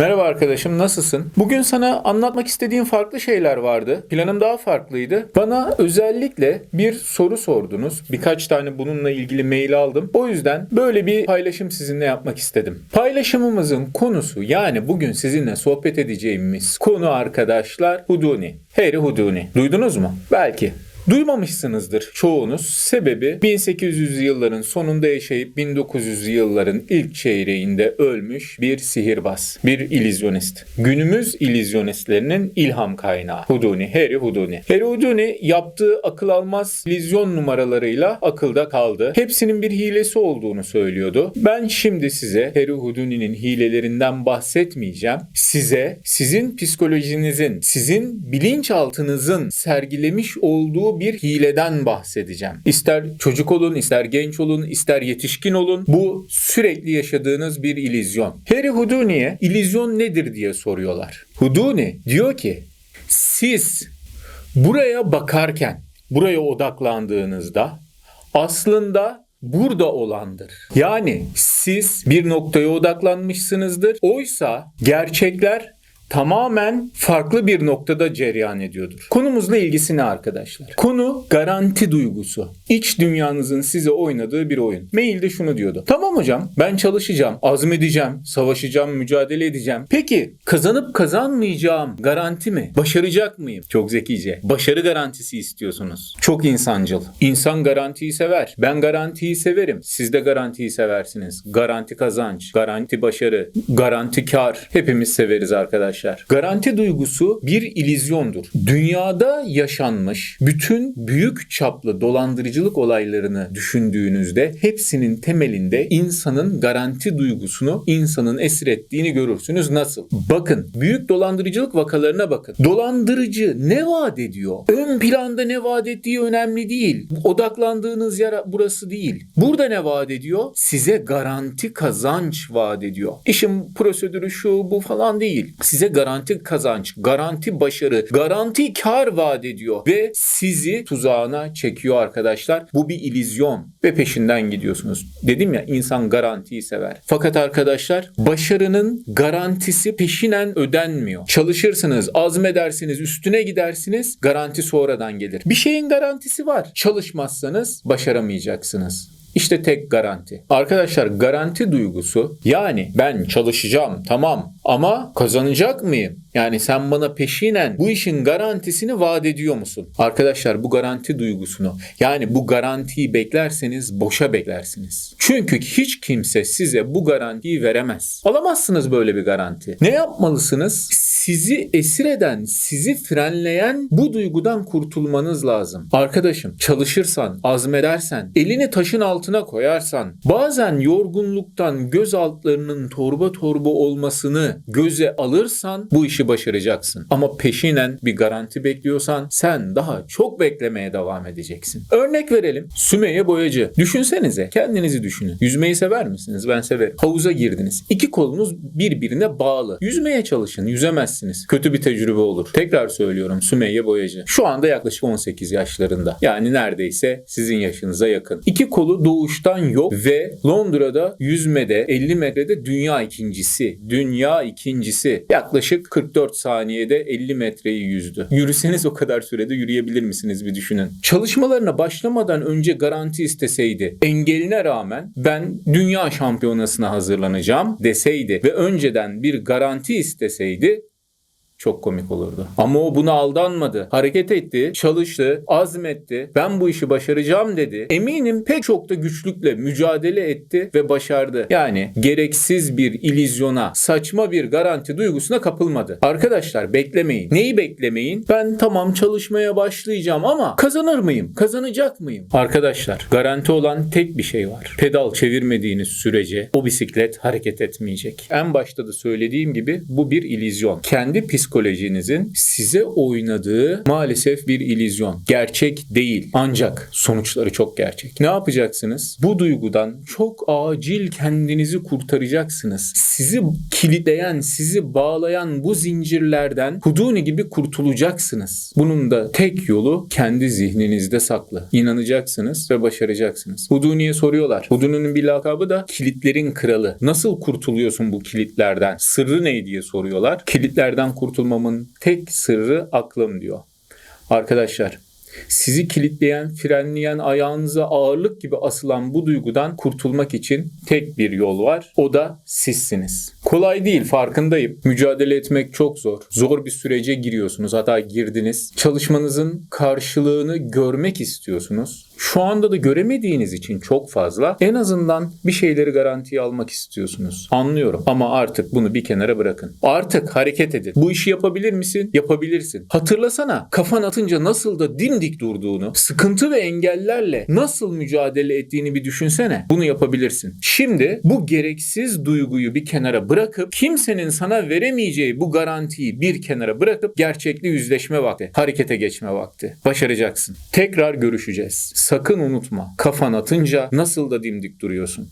Merhaba arkadaşım nasılsın? Bugün sana anlatmak istediğim farklı şeyler vardı. Planım daha farklıydı. Bana özellikle bir soru sordunuz. Birkaç tane bununla ilgili mail aldım. O yüzden böyle bir paylaşım sizinle yapmak istedim. Paylaşımımızın konusu yani bugün sizinle sohbet edeceğimiz konu arkadaşlar Huduni. Harry Huduni. Duydunuz mu? Belki. Duymamışsınızdır çoğunuz. Sebebi 1800 yılların sonunda yaşayıp 1900 yılların ilk çeyreğinde ölmüş bir sihirbaz, bir illüzyonist. Günümüz illüzyonistlerinin ilham kaynağı Huduni, Harry Huduni. Harry Huduni yaptığı akıl almaz illüzyon numaralarıyla akılda kaldı. Hepsinin bir hilesi olduğunu söylüyordu. Ben şimdi size Harry Houdini'nin hilelerinden bahsetmeyeceğim. Size sizin psikolojinizin, sizin bilinçaltınızın sergilemiş olduğu bir hileden bahsedeceğim. İster çocuk olun, ister genç olun, ister yetişkin olun. Bu sürekli yaşadığınız bir illüzyon. Harry Houdini'ye illüzyon nedir diye soruyorlar. Houdini diyor ki siz buraya bakarken, buraya odaklandığınızda aslında burada olandır. Yani siz bir noktaya odaklanmışsınızdır. Oysa gerçekler tamamen farklı bir noktada cereyan ediyordur. Konumuzla ilgisi ne arkadaşlar? Konu garanti duygusu. İç dünyanızın size oynadığı bir oyun. Mailde şunu diyordu. Tamam hocam ben çalışacağım, azmedeceğim, savaşacağım, mücadele edeceğim. Peki kazanıp kazanmayacağım garanti mi? Başaracak mıyım? Çok zekice. Başarı garantisi istiyorsunuz. Çok insancıl. İnsan garantiyi sever. Ben garantiyi severim. Siz de garantiyi seversiniz. Garanti kazanç, garanti başarı, garanti kar. Hepimiz severiz arkadaşlar. Garanti duygusu bir ilizyondur. Dünyada yaşanmış bütün büyük çaplı dolandırıcılık olaylarını düşündüğünüzde hepsinin temelinde insanın garanti duygusunu insanın esir ettiğini görürsünüz. Nasıl? Bakın büyük dolandırıcılık vakalarına bakın. Dolandırıcı ne vaat ediyor? Ön planda ne vaat ettiği önemli değil. Odaklandığınız yer burası değil. Burada ne vaat ediyor? Size garanti kazanç vaat ediyor. İşin prosedürü şu bu falan değil. Size garanti kazanç, garanti başarı, garanti kar vaat ediyor ve sizi tuzağına çekiyor arkadaşlar. Bu bir ilizyon ve peşinden gidiyorsunuz. Dedim ya insan garantiyi sever. Fakat arkadaşlar başarının garantisi peşinen ödenmiyor. Çalışırsınız, azmedersiniz, üstüne gidersiniz. Garanti sonradan gelir. Bir şeyin garantisi var. Çalışmazsanız başaramayacaksınız. İşte tek garanti. Arkadaşlar garanti duygusu yani ben çalışacağım tamam ama kazanacak mıyım? Yani sen bana peşinen bu işin garantisini vaat ediyor musun? Arkadaşlar bu garanti duygusunu yani bu garantiyi beklerseniz boşa beklersiniz. Çünkü hiç kimse size bu garantiyi veremez. Alamazsınız böyle bir garanti. Ne yapmalısınız? Sizi esir eden, sizi frenleyen bu duygudan kurtulmanız lazım. Arkadaşım çalışırsan, azmedersen, elini taşın altına koyarsan, bazen yorgunluktan göz altlarının torba torba olmasını göze alırsan bu işi başaracaksın. Ama peşinen bir garanti bekliyorsan sen daha çok beklemeye devam edeceksin. Örnek verelim. Sümeyye Boyacı. Düşünsenize kendinizi düşünün. Yüzmeyi sever misiniz? Ben severim. Havuza girdiniz. İki kolunuz birbirine bağlı. Yüzmeye çalışın. Yüzemezsiniz. Kötü bir tecrübe olur. Tekrar söylüyorum Sümeyye Boyacı. Şu anda yaklaşık 18 yaşlarında. Yani neredeyse sizin yaşınıza yakın. İki kolu doğuştan yok ve Londra'da yüzmede 50 metrede dünya ikincisi. Dünya ikincisi. Yaklaşık 44 saniyede 50 metreyi yüzdü. Yürüseniz o kadar sürede yürüyebilir misiniz bir düşünün. Çalışmalarına başlamadan önce garanti isteseydi, engeline rağmen ben dünya şampiyonasına hazırlanacağım deseydi ve önceden bir garanti isteseydi çok komik olurdu. Ama o buna aldanmadı. Hareket etti, çalıştı, azmetti. Ben bu işi başaracağım dedi. Eminim pek çok da güçlükle mücadele etti ve başardı. Yani gereksiz bir ilizyona, saçma bir garanti duygusuna kapılmadı. Arkadaşlar beklemeyin. Neyi beklemeyin? Ben tamam çalışmaya başlayacağım ama kazanır mıyım? Kazanacak mıyım? Arkadaşlar garanti olan tek bir şey var. Pedal çevirmediğiniz sürece o bisiklet hareket etmeyecek. En başta da söylediğim gibi bu bir ilizyon. Kendi psikolojiniz psikolojinizin size oynadığı maalesef bir illüzyon. Gerçek değil. Ancak sonuçları çok gerçek. Ne yapacaksınız? Bu duygudan çok acil kendinizi kurtaracaksınız. Sizi kilitleyen, sizi bağlayan bu zincirlerden Huduni gibi kurtulacaksınız. Bunun da tek yolu kendi zihninizde saklı. İnanacaksınız ve başaracaksınız. Huduni'ye soruyorlar. Huduni'nin bir lakabı da kilitlerin kralı. Nasıl kurtuluyorsun bu kilitlerden? Sırrı ne diye soruyorlar. Kilitlerden kurtulmamın tek sırrı aklım diyor. Arkadaşlar sizi kilitleyen, frenleyen, ayağınıza ağırlık gibi asılan bu duygudan kurtulmak için tek bir yol var. O da sizsiniz. Kolay değil farkındayım. Mücadele etmek çok zor. Zor bir sürece giriyorsunuz. Hatta girdiniz. Çalışmanızın karşılığını görmek istiyorsunuz. Şu anda da göremediğiniz için çok fazla en azından bir şeyleri garantiye almak istiyorsunuz. Anlıyorum ama artık bunu bir kenara bırakın. Artık hareket edin. Bu işi yapabilir misin? Yapabilirsin. Hatırlasana kafan atınca nasıl da dimdik durduğunu, sıkıntı ve engellerle nasıl mücadele ettiğini bir düşünsene. Bunu yapabilirsin. Şimdi bu gereksiz duyguyu bir kenara bırakıp kimsenin sana veremeyeceği bu garantiyi bir kenara bırakıp gerçekle yüzleşme vakti, harekete geçme vakti. Başaracaksın. Tekrar görüşeceğiz. Sakın unutma. Kafan atınca nasıl da dimdik duruyorsun.